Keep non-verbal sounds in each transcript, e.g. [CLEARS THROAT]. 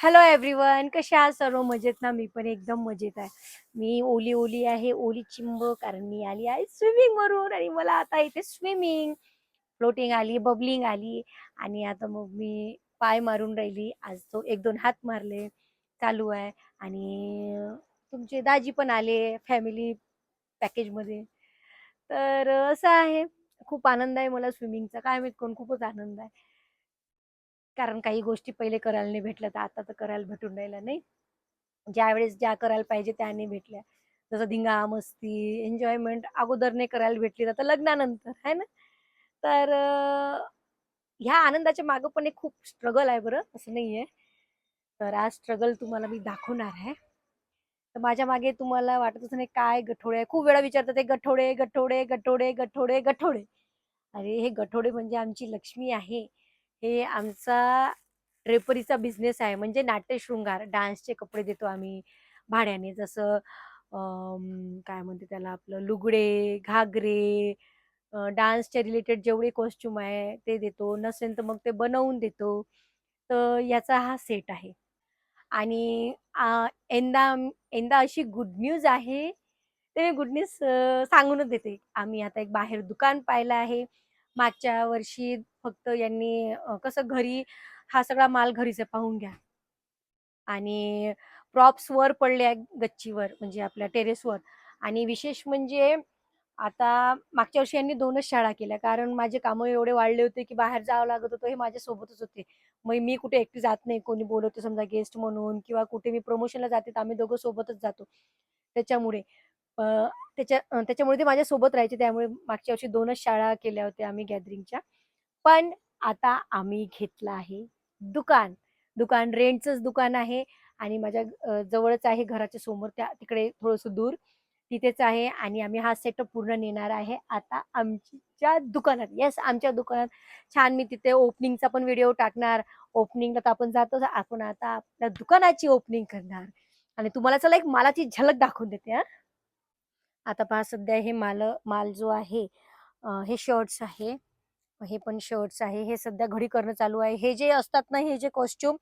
Hello everyone कसे आहात? सर्व मजेत ना? मी पण एकदम मजेत आहे. मी ओली ओली आहे. ओली चिंब कारण मी आली आहे स्विमिंग वरून आणि मला आता इथे स्विमिंग फ्लोटिंग आली बबलिंग आली आणि आता मग मी पाय मारून राहिली. आज तो एक दोन हात मारले चालू आहे आणि तुमचे दाजी पण आले फॅमिली पॅकेजमध्ये तर असं आहे. खूप आनंद आहे मला स्विमिंगचा काय माहीत कोण खूपच आनंद आहे. कारण काही गोष्टी पहिले करायला नाही भेटल्या तर आता तर करायला भेटून राहिला नाही? ज्यावेळेस ज्या करायला पाहिजे त्या नाही भेटल्या. जसं धिंगा मस्ती एन्जॉयमेंट अगोदर नाही करायला भेटली तर लग्नानंतर है ना? तर ह्या आनंदाच्या मागं पण एक खूप स्ट्रगल आहे बरं असं नाही आहे. तर आज स्ट्रगल तुम्हाला मी दाखवणार आहे. तर माझ्या मागे तुम्हाला वाटत असं नाही काय गठोडे आहे? खूप वेळा विचारतात ते गठोडे गठोडे गठोडे गठोडे गठोडे. अरे हे गठोडे म्हणजे आमची लक्ष्मी आहे. हे आमचा ड्रेपरीचा बिझनेस आहे. म्हणजे नाट्यशृंगार डान्सचे कपडे देतो आम्ही भाड्याने. जसं काय म्हणते त्याला आपलं लुगडे घागरे डान्सच्या रिलेटेड जेवढे कॉस्ट्युम आहे ते देतो. नसेल तर मग ते बनवून देतो. तर याचा हा सेट आहे. आणि यंदा यंदा अशी गुड न्यूज आहे. ते गुड न्यूज सांगूनच देते. आम्ही आता एक बाहेर दुकान पाहिलं आहे. मागच्या वर्षी फक्त यांनी कसं घरी हा सगळा माल घरीच पाहून घ्या. आणि प्रॉप्स वर पडले गच्चीवर म्हणजे आपल्या टेरेसवर आणि विशेष म्हणजे आता मागच्या वर्षी यांनी दोनच शाळा केल्या कारण माझे कामं एवढे वाढले होते की बाहेर जावं लागत होतं हे माझ्यासोबतच होते. मग मी कुठे एकटी जात नाही कोणी बोलवते समजा गेस्ट म्हणून किंवा कुठे मी प्रमोशनला जाते तर आम्ही दोघं सोबतच जातो. त्याच्यामुळे त्याच्या त्याच्यामुळे ते माझ्या सोबत राहायचे. त्यामुळे मागच्या वर्षी दोनच शाळा केल्या होत्या आम्ही गॅदरिंगच्या. पण आता आम्ही घेतलं आहे दुकान. दुकान रेंटचंच दुकान आहे आणि माझ्या जवळच आहे घराच्या समोर. त्या तिकडे थोडंसं दूर. तिथेच आहे आणि आम्ही हा सेटअप पूर्ण नेणार आहे. आता आमच्या दुकानात येस आमच्या दुकानात. छान मी तिथे ओपनिंगचा पण व्हिडिओ टाकणार. ओपनिंगला तर आपण जातो आपण आता आपल्या दुकानाची ओपनिंग करणार. आणि तुम्हाला चला एक मालाची झलक दाखवून देते हा. आता पहा सध्या हे माल माल जो आहे हे शर्ट्स आहे. हे पण शर्ट्स आहे. हे सध्या घडी करणं चालू आहे. हे जे असतात ना हे जे कॉस्ट्युम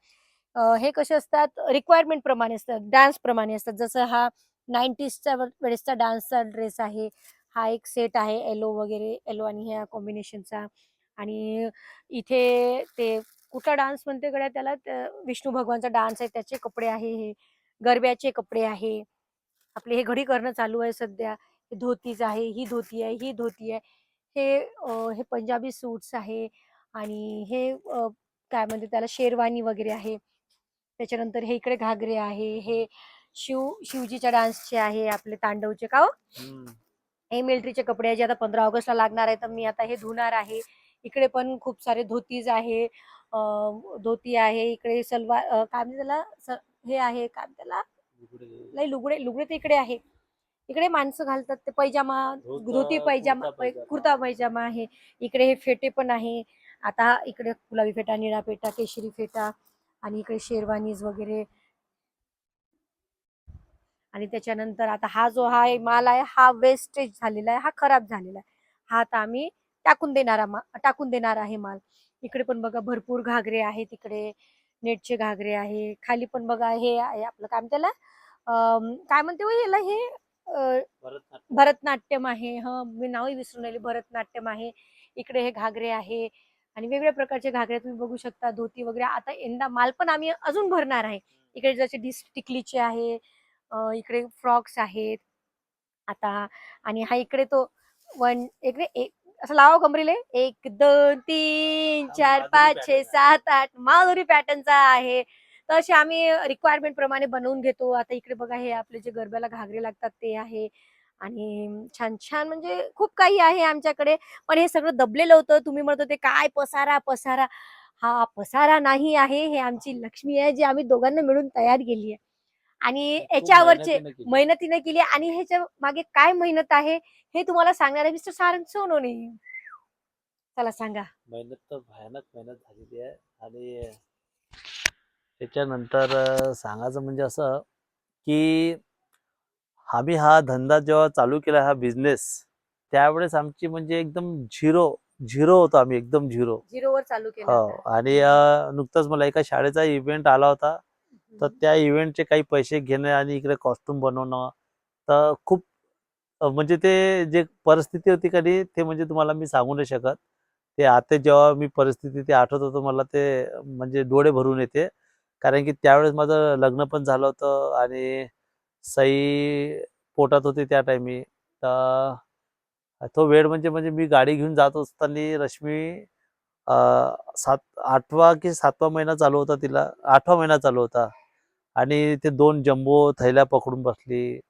हे कसे असतात? रिक्वायरमेंट प्रमाणे असतात. डान्स प्रमाणे असतात. जसं हा नाईन्टीजच्या वेळेसचा डान्सचा ड्रेस आहे. हा एक सेट आहे येलो वगैरे येलो आणि ह्या कॉम्बिनेशनचा आणि इथे ते कुठला डान्स म्हणते गड्या त्याला? विष्णू भगवानचा डान्स आहे. त्याचे कपडे आहे हे. गरब्याचे कपडे आहे. आपले हे घडी करणं चालू आहे सध्या. हे धोतीच आहे ही धोती आहे ही धोती आहे. हे हे पंजाबी सूट्स आहे आणि हे काय म्हणते त्याला शेरवानी वगैरे आहे. त्याच्यानंतर हे इकडे घागरे आहे हे शिव शिवजीच्या डान्सचे आहे आपले तांडवचे का हो? हे मिलिटरीचे कपडे आहे जे आता पंधरा ऑगस्टला लागणार आहे तर मी आता हे धुणार आहे. इकडे पण खूप सारे धोतीज आहे धोती आहे इकडे सलवार काय म्हणते त्याला हे आहे काय त्याला? नाही लुगडे लुगडे तर इकडे आहे इकडे माणसं घालतात ते पैजामा धोती पैजामा कुर्ता पैजामा. कुर्ता पैजामा आहे. इकडे हे फेटे पण आहे. आता इकडे गुलाबी फेटा निळा फेटा केशरी फेटा आणि इकडे शेरवानीज वगैरे. आणि त्याच्यानंतर आता हा जो हा माल आहे हा वेस्टेज झालेला आहे हा खराब झालेला आहे. हा आता आम्ही टाकून देणारा मा टाकून देणार आहे माल. इकडे पण बघा भरपूर घागरे आहेत इकडे. नेटचे घागरे आहे खाली पण बघा हे आहे आपलं काय त्याला काय म्हणते हो याला हे? भरतनाट्यम. आहे. ह मी नावही विसरून राहिली. भरतनाट्यम आहे. इकडे हे घागरे आहे. आणि वेगवेगळ्या प्रकारचे घागरे तुम्ही बघू शकता. धोती वगैरे. आता यंदा माल पण आम्ही अजून भरणार आहे. इकडे जसे डिस टिकलीचे आहे इकडे फ्रॉक्स आहेत. आता आणि हा इकडे तो वन इकडे एक असं लावा कमरीले. एक दोन तीन चार पाच छे. सात आठ माधुरी पॅटर्नचा आहे. तर असे आम्ही रिक्वायरमेंट प्रमाणे बनवून घेतो. आता इकडे बघा हे आपले जे गरब्याला घागरे लागतात ते आहे. आणि छान छान म्हणजे खूप काही आहे आमच्याकडे. पण हे सगळं दबलेलं होतं. तुम्ही म्हणत होते काय पसारा पसारा. हा पसारा नाही आहे. हे आमची लक्ष्मी आहे जी आम्ही दोघांना मिळून तयार केली आहे. आणि याच्यावरचे. मेहनतीने केली. आणि ह्याच्या मागे काय मेहनत आहे? हे तुम्हाला सांगणार आहे मिस्टर सारंग सोनोने. चला सांगा. मेहनत तर भयानक मेहनत झालेली आहे आणि त्याच्यानंतर सांगायचं म्हणजे असं की आम्ही हा धंदा जेव्हा चालू केला हा बिझनेस त्यावेळेस आमची म्हणजे एकदम झिरो झिरो होतो आम्ही एकदम झिरो. झिरोवर चालू केलं हो. आणि नुकताच मला एका शाळेचा इव्हेंट आला होता. तर त्या इव्हेंटचे काही पैसे घेणं आणि इकडे कॉस्ट्युम बनवणं तर खूप म्हणजे ते जे परिस्थिती होती का नाही ते म्हणजे तुम्हाला मी सांगू नाही शकत. ते आता जेव्हा मी परिस्थिती ते आठवत होतो मला ते म्हणजे डोळे भरून येते. कारण की त्यावेळेस माझं लग्न पण झालं होतं आणि सई पोटात होती त्या टायमी तर तो वेळ म्हणजे म्हणजे मी गाडी घेऊन जात असताना रश्मी सात आठवा की सातवा महिना चालू होता तिला आठवा महिना चालू होता. आणि ते दोन जम्बो थैल्या पकडून बसली.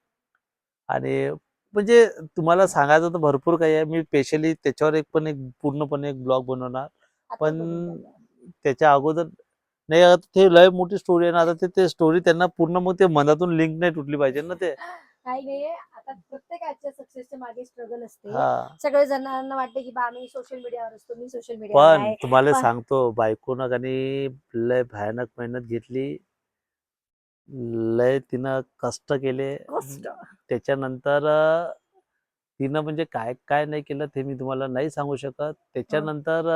आणि म्हणजे तुम्हाला सांगायचं तर भरपूर काही आहे. मी स्पेशली त्याच्यावर एक पण एक पूर्णपणे एक ब्लॉग बनवणार. पण. त्याच्या अगोदर नाही आता ते लय मोठी स्टोरी आहे ना आता ते ते स्टोरी त्यांना पूर्ण मग ते मनातून लिंक नाही तुटली पाहिजे ना ते. काही नाही आता प्रत्येकाच्या सक्सेसच्या मागे स्ट्रगल असते. सगळे जणांना वाटते की बा आम्ही सोशल मीडियावर असतो मी सोशल मीडियावर पण तुम्हाला सांगतो बायकोनं कनी लय भयानक मेहनत घेतली लय तिनं कष्ट केले. कष्ट. त्याच्यानंतर तिनं म्हणजे काय काय नाही केलं ते मी तुम्हाला नाही सांगू शकत. त्याच्यानंतर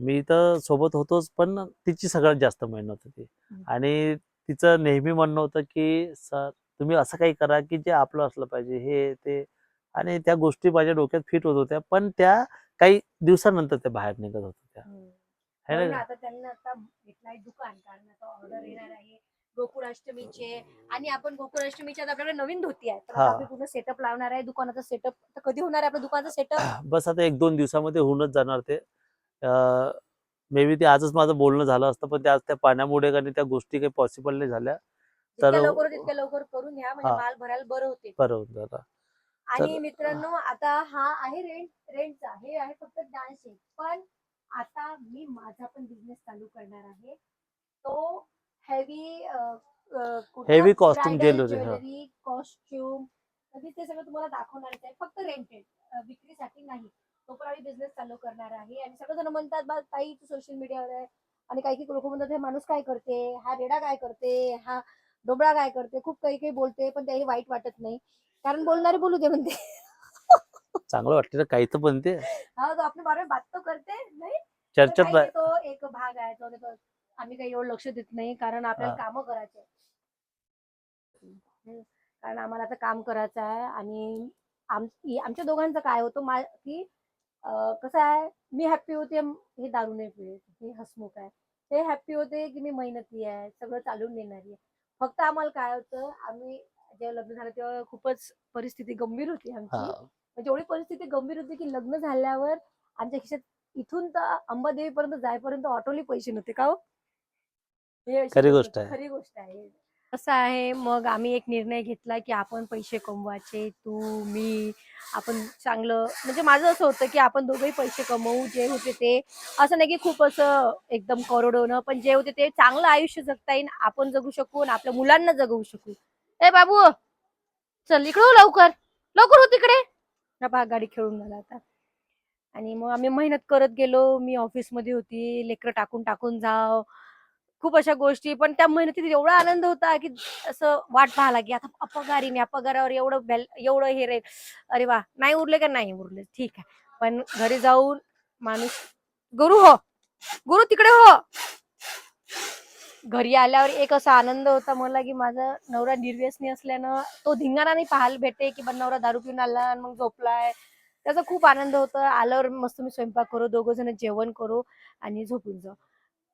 मी तर सोबत होतोच पण तिची सगळ्यात जास्त मेहनत होती. आणि तिचं नेहमी म्हणणं होतं की सर तुम्ही असं काही करा की जे आपलं असलं पाहिजे हे ते. आणि त्या गोष्टी माझ्या डोक्यात फिट होत होत्या पण त्या काही दिवसानंतर त्या बाहेर निघत होत्या. गोकुळाष्टमीचे आणि आपण गोकुळाष्टमीच्या आपल्याकडे नवीन धोती आहे. तर हा. आपण पूर्ण सेटअप लावणार आहे. दुकानाचा सेटअप कधी होणार आहे आपलं दुकानाचं सेटअप [CLEARS THROAT] बस आता एक दोन दिवसामध्ये होऊनच जाणार ते. मे बी ते आजच माझं बोलणं झालं असतं पण ते आज त्या पाण्यामुळे आणि त्या गोष्टी काही पॉसिबल नाही झाल्या. जितक्या तर- लवकर होईल तितक्या लवकर करून घ्या म्हणजे हा. माल भरायला बरं होते बरं होऊन जाणार. आणि तर- मित्रांनो आता हा आहे रेंट रेंटचा हे आहे फक्त डान्स पण आता मी माझा पण बिझनेस चालू करणार आहे. तो हेवी Heavy costume jewelry, हा. ज्वेलरी कॉस्ट्युम कधी ते सगळं तुम्हाला दाखवणार आहे. फक्त रेंटेड विक्रीसाठी नाही. तो पण आम्ही बिझनेस चालू करणार आहे. आणि सगळेजण म्हणतात बा ताई तू सोशल मीडियावर आहे. आणि काही काही लोक म्हणतात हे माणूस काय करते? हा रेडा काय करते? हा डोबळा काय करते? खूप काही काही बोलते पण त्याही वाईट वाटत नाही. कारण बोलणारे बोलू दे म्हणते. चांगलं वाटतं ना काही तर बनते हा तो आपल्या बारे बात तो करते नाही? तर राह- तो एक भाग आहे तो- आम्ही काही एवढं लक्ष देत नाही कारण आपल्याला हा. कामं करायचे हम्म. कारण आम्हाला आता काम करायचं आहे आणि आम इ- आमच्या दोघांचं काय होतं मा की अं, कसं आहे मी हॅप्पी होते म- हे दारू नाही पिळत हे हसमुख आहे. ते हॅप्पी होते की मी मेहनती आहे सगळं चालून देणारी आहे. फक्त आम्हाला काय होतं आम्ही जेव्हा लग्न झालं तेव्हा खूपच परिस्थिती गंभीर होती आमची. हा. म्हणजे एवढी परिस्थिती गंभीर होती की लग्न झाल्यावर आमच्या खिशात इथून तर अंबादेवीपर्यंत जायपर्यंत ऑटोली पैसे नव्हते का हो? हे खरी गोष्ट आहे. खरी गोष्ट आहे. असं आहे मग आम्ही एक निर्णय घेतला की आपण पैसे कमवायचे तू मी आपण चांगलं म्हणजे माझं असं होतं की आपण दोघंही पैसे कमवू जे होते ते. असं नाही की खूप असं एकदम करोडोनं पण जे होते ते चांगलं आयुष्य जगता येईल आपण जगू शकू आणि आपल्या मुलांना जगवू शकू. ए बाबू चल इकडं हो लवकर. लवकर हो तिकडे. हा पहा गाडी खेळून झाला आता. आणि मग आम्ही मेहनत करत गेलो मी ऑफिसमध्ये होती लेकरं टाकून टाकून जाव. खूप अशा गोष्टी. पण त्या मेहनतीत एवढा आनंद होता की असं वाट पाहायला की आता पगारी नाही पगारावर एवढं एवढं हे रे अरे वा नाही उरले का? नाही उरले. ठीक आहे. पण घरी जाऊन माणूस गुरु हो गुरु तिकडे हो. घरी आल्यावर एक असा आनंद होता मला की माझा नवरा निर्व्यसनी असल्यानं तो धिंगाणा नाही पाहायला भेटे की बा नवरा दारू पिऊन आला आणि मग झोपलाय. त्याचा खूप आनंद होता. आल्यावर मस्त मी स्वयंपाक करू दोघं जण जेवण करू आणि झोपून जाऊ.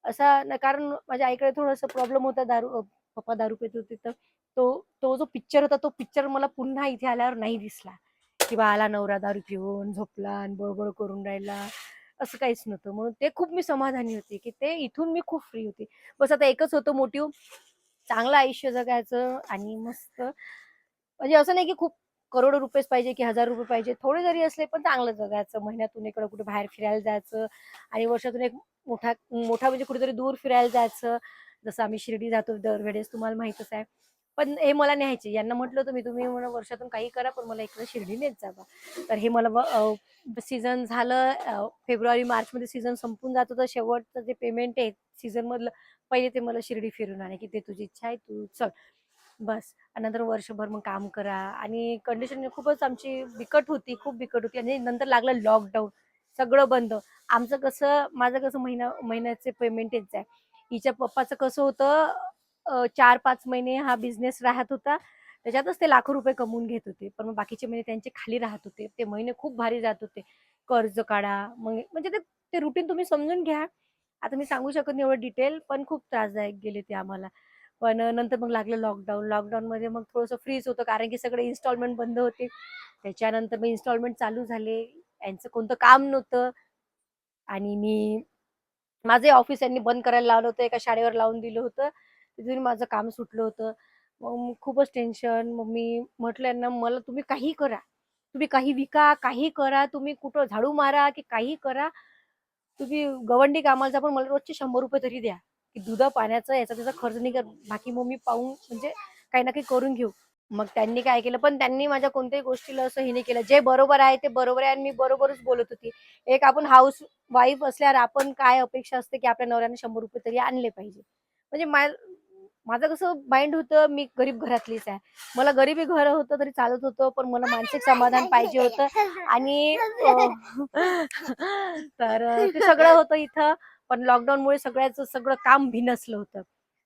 असा न- कारण माझ्या आईकडे थोडासा प्रॉब्लेम होता दारू पप्पा दारू पित होते तर तो तो जो पिक्चर होता तो पिक्चर मला पुन्हा इथे आल्यावर नाही दिसला. की बा आला नवरा दारू पिऊन झोपला आणि बळबळ करून राहिला. असं काहीच नव्हतं. म्हणून ते खूप मी समाधानी होते की ते इथून मी खूप फ्री होते. बस आता एकच होतं मोटिव्ह चांगलं आयुष्य जगायचं आणि मस्त. म्हणजे असं नाही की खूप करोडो रुपयेच पाहिजे की हजार रुपये पाहिजे थोडे जरी असले पण चांगलं जगायचं. महिन्यातून इकडं कुठे बाहेर फिरायला जायचं आणि वर्षातून एक मोठा मोठा म्हणजे कुठेतरी दूर फिरायला जायचं. जसं आम्ही शिर्डी जातो दरवेळेस तुम्हाला माहितच आहे. पण हे मला न्यायचे. यांना म्हटलं होतं मी तुम्ही म्हणून वर्षातून काही करा पण मला इकडे शिर्डी नेत जावा. तर हे मला सीझन झालं फेब्रुवारी मार्चमध्ये सीझन संपून जात होतं. शेवटचं जे पेमेंट आहे सीझनमधलं पहिले ते मला शिर्डी फिरून आणे की ते तुझी इच्छा आहे तू चल. बस. आणि नंतर वर्षभर मग काम करा. आणि कंडिशन खूपच आमची बिकट होती खूप बिकट होती. आणि नंतर लागलं लॉकडाऊन सगळं बंद. आमचं कसं माझं कसं महिना महिन्याचे पेमेंट येत आहे हिच्या पप्पाचं कसं होतं चार पाच महिने हा बिझनेस राहत होता. त्याच्यातच ते लाखो रुपये कमवून घेत होते. पण मग बाकीचे महिने त्यांचे खाली राहत होते. ते महिने खूप भारी जात होते. कर्ज काढा. मग म्हणजे ते ते रुटीन तुम्ही समजून घ्या. आता मी सांगू शकत नाही एवढं डिटेल पण खूप त्रासदायक गेले ते आम्हाला. पण नंतर मग लागलं लॉकडाऊन लॉकडाऊनमध्ये मग थोडंसं फ्रीज होतं कारण की सगळे इन्स्टॉलमेंट बंद होते. त्याच्यानंतर मग इन्स्टॉलमेंट चालू झाले. यांचं कोणतं काम नव्हतं. आणि मी माझे ऑफिस यांनी बंद करायला लावलं होतं. एका शाळेवर लावून दिलं होतं. तिथून माझं काम सुटलं होतं. मग खूपच टेन्शन मग मी म्हटलं यांना मला तुम्ही काही करा. तुम्ही काही विका काही करा. तुम्ही कुठं झाडू मारा की काही करा. तुम्ही गवंडी कामाला जा पण मला रोजचे शंभर रुपये तरी द्या. की दुधा पाण्याचा याचा त्याचा खर्च नाही कर बाकी मग मी पाहून म्हणजे काही ना काही करून घेऊ. मग त्यांनी काय केलं? पण त्यांनी माझ्या कोणत्याही गोष्टीला असं हे नाही केलं. जे बरोबर आहे ते बरोबर आहे आणि मी बरोबरच बोलत होती. एक आपण हाऊस वाईफ असल्यावर आपण काय अपेक्षा असते की आपल्या नवऱ्याने शंभर रुपये तरी आणले पाहिजे? म्हणजे माझं कसं माइंड होतं मी गरीब घरातलीच आहे. मला गरीबी घर होतं तरी चालत होतं पण मला मानसिक समाधान पाहिजे होतं. आणि [LAUGHS] [LAUGHS] तर ते सगळं होतं इथं. पण लॉकडाऊनमुळे सगळ्याचं सगळं काम भिनसलं होतं.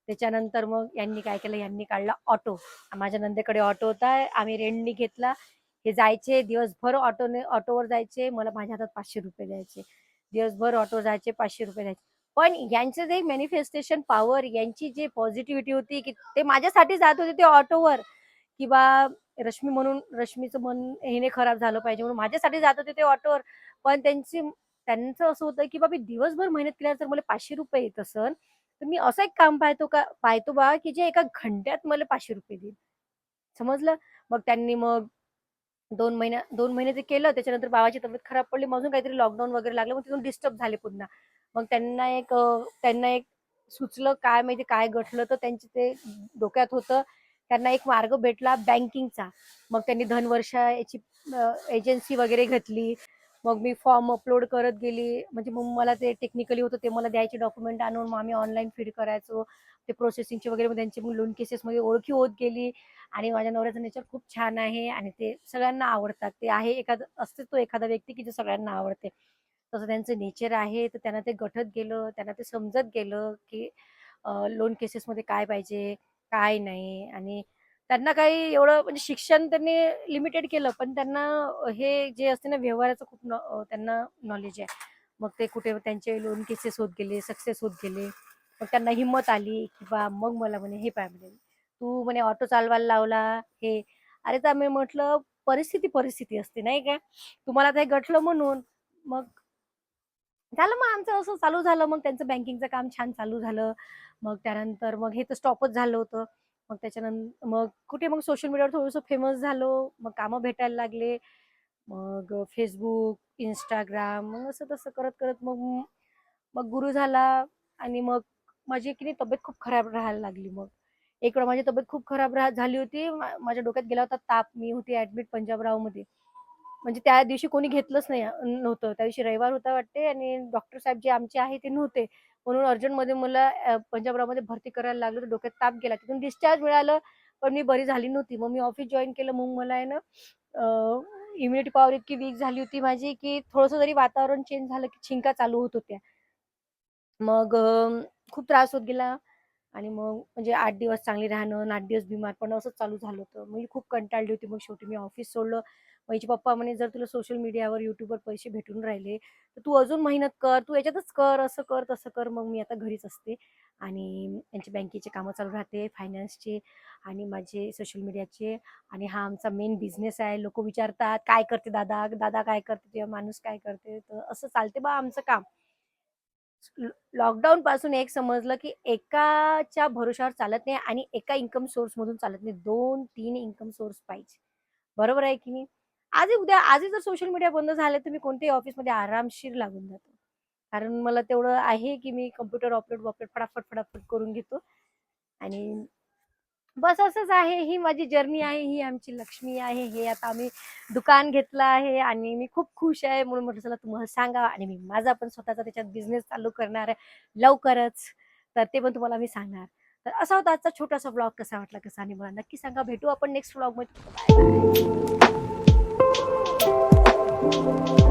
त्याच्यानंतर मग यांनी काय केलं? यांनी काढला ऑटो माझ्या नंदेकडे ऑटो होता. आम्ही रेंटनी घेतला. हे जायचे. दिवसभर ऑटोने ऑटोवर जायचे. मला माझ्या हातात पाचशे रुपये द्यायचे. दिवसभर ऑटो जायचे पाचशे रुपये द्यायचे. पण यांचं जे मॅनिफेस्टेशन पॉवर यांची जी पॉझिटिव्हिटी होती की ते माझ्यासाठी जात होते ते ऑटोवर किंवा रश्मी म्हणून रश्मीचं मन हिने खराब झालं पाहिजे म्हणून माझ्यासाठी जात होते ते ऑटोवर पण त्यांची त्यांचं असं होतं की बाबा दिवसभर मेहनत केल्यावर जर मला पाचशे रुपये येत असन तर मी असं एक काम पाहतो का पाहतो बा की जे एका घंट्यात मला पाचशे रुपये देईल. समजलं? मग त्यांनी मग दोन महिन्या दोन महिने ते केलं त्याच्यानंतर बाबाची तब्येत खराब पडली मग अजून काहीतरी लॉकडाऊन वगैरे लागलं मग तिथून डिस्टर्ब झाले पुन्हा. मग त्यांना एक त्यांना एक सुचलं काय माहिती काय गठलं तर त्यांचे ते डोक्यात होतं त्यांना एक मार्ग भेटला बँकिंगचा. मग त्यांनी धनवर्षा याची एजन्सी वगैरे घेतली. मग मी फॉर्म अपलोड करत गेली. म्हणजे मग मला ते टेक्निकली होतं ते मला द्यायचे डॉक्युमेंट आणून मग आम्ही ऑनलाईन फीड करायचो. ते प्रोसेसिंगचे वगैरे मग त्यांची मग लोन केसेसमध्ये ओळखी होत गेली. आणि माझ्या नवऱ्याचं नेचर खूप छान आहे आणि ते सगळ्यांना आवडतात. ते आहे एखादं असते तो एखादा व्यक्ती की जे सगळ्यांना आवडते. तसं त्यांचं नेचर आहे तर त्यांना ते गठत गेलं त्यांना ते समजत गेलं की लोन केसेसमध्ये काय पाहिजे काय नाही. आणि त्यांना काही एवढं म्हणजे शिक्षण त्यांनी लिमिटेड केलं पण त्यांना हे जे असते ना व्यवहाराचं खूप त्यांना नॉलेज आहे. मग ते कुठे त्यांचे लोन केसेस होत गेले सक्सेस होत गेले. मग त्यांना हिंमत आली की बा मग मला म्हणे हे पाय म्हणे तू म्हणे ऑटो चालवायला लावला हे. अरे तर आम्ही म्हटलं परिस्थिती परिस्थिती असते नाही का? तुम्हाला ते गटलं म्हणून. मग झालं मग आमचं असं चालू झालं. मग त्यांचं बँकिंगचं काम छान चालू झालं. मग त्यानंतर मग हे तर स्टॉपच झालं होतं. मग त्याच्यानंतर मग कुठे मग सोशल मीडियावर थोडंसं फेमस झालो मग कामं भेटायला लागले. मग फेसबुक इंस्टाग्राम मग असं तसं करत करत मग मग गुरु झाला आणि मग माझी की नाही तब्येत खूप खराब राहायला लागली मग. एक वेळा माझी तब्येत खूप खराब राह झाली होती. माझ्या डोक्यात गेला होता ताप. मी होती ऍडमिट पंजाबरावमध्ये. म्हणजे त्या दिवशी कोणी घेतलंच नाही नव्हतं. त्या दिवशी रविवार होता वाटते आणि डॉक्टर साहेब जे आमचे आहे ते नव्हते. म्हणून अर्जंटमध्ये मला पंजाबरावमध्ये भरती करायला लागलं तर डोक्यात ताप गेला. तिथून डिस्चार्ज मिळालं पण मी बरी झाली नव्हती. मग मी ऑफिस जॉईन केलं. मग मला आहे ना इम्युनिटी पॉवर इतकी वीक झाली होती माझी की थोडंसं जरी वातावरण चेंज झालं की छिंका चालू होत होत्या. मग खूप त्रास होत गेला. आणि मग म्हणजे आठ दिवस चांगली राहणं आठ दिवस बिमार पण असंच चालू झालं होतं. मी खूप कंटाळली होती. मग शेवटी मी ऑफिस सोडलं. मग हिचे पप्पा म्हणे जर तुला सोशल मीडियावर युट्यूबवर पैसे भेटून राहिले तर तू अजून मेहनत कर तू याच्यातच कर असं कर तसं कर मग मी आता घरीच असते. आणि यांचे बँकेचे कामं चालू राहते फायनान्सचे आणि माझे सोशल मीडियाचे आणि हा आमचा मेन बिझनेस आहे लोक विचारतात काय करते दादा? दादा काय करते? तेव्हा माणूस काय करते? तर असं चालते बा आमचं काम. लॉकडाऊन पासून एक समजलं की एकाच्या भरोशावर चालत नाही आणि एका इन्कम सोर्स मधून चालत नाही. दोन तीन इन्कम सोर्स पाहिजे. बरोबर आहे की नाही? आजही उद्या आजही जर सोशल मीडिया बंद झालं तर मी कोणत्याही ऑफिसमध्ये आरामशीर लागून जातो. कारण मला तेवढं आहे की मी कम्प्युटर ऑपरेट वॉपरेट फटाफट फटाफट करून घेतो. आणि बस असंच आहे. ही माझी जर्नी आहे. ही आमची लक्ष्मी आहे. हे आता आम्ही दुकान घेतलं आहे आणि मी खूप खुश आहे. म्हणून म्हटलं चला तुम्हाला सांगा आणि मी माझा पण स्वतःचा त्याच्यात बिझनेस चालू करणार आहे. लवकरच. तर ते पण तुम्हाला मी सांगणार. तर असा होता आजचा छोटासा ब्लॉग कसा वाटला कसा आणि मला नक्की सांगा. भेटू आपण नेक्स्ट ब्लॉगमध्ये Thank you.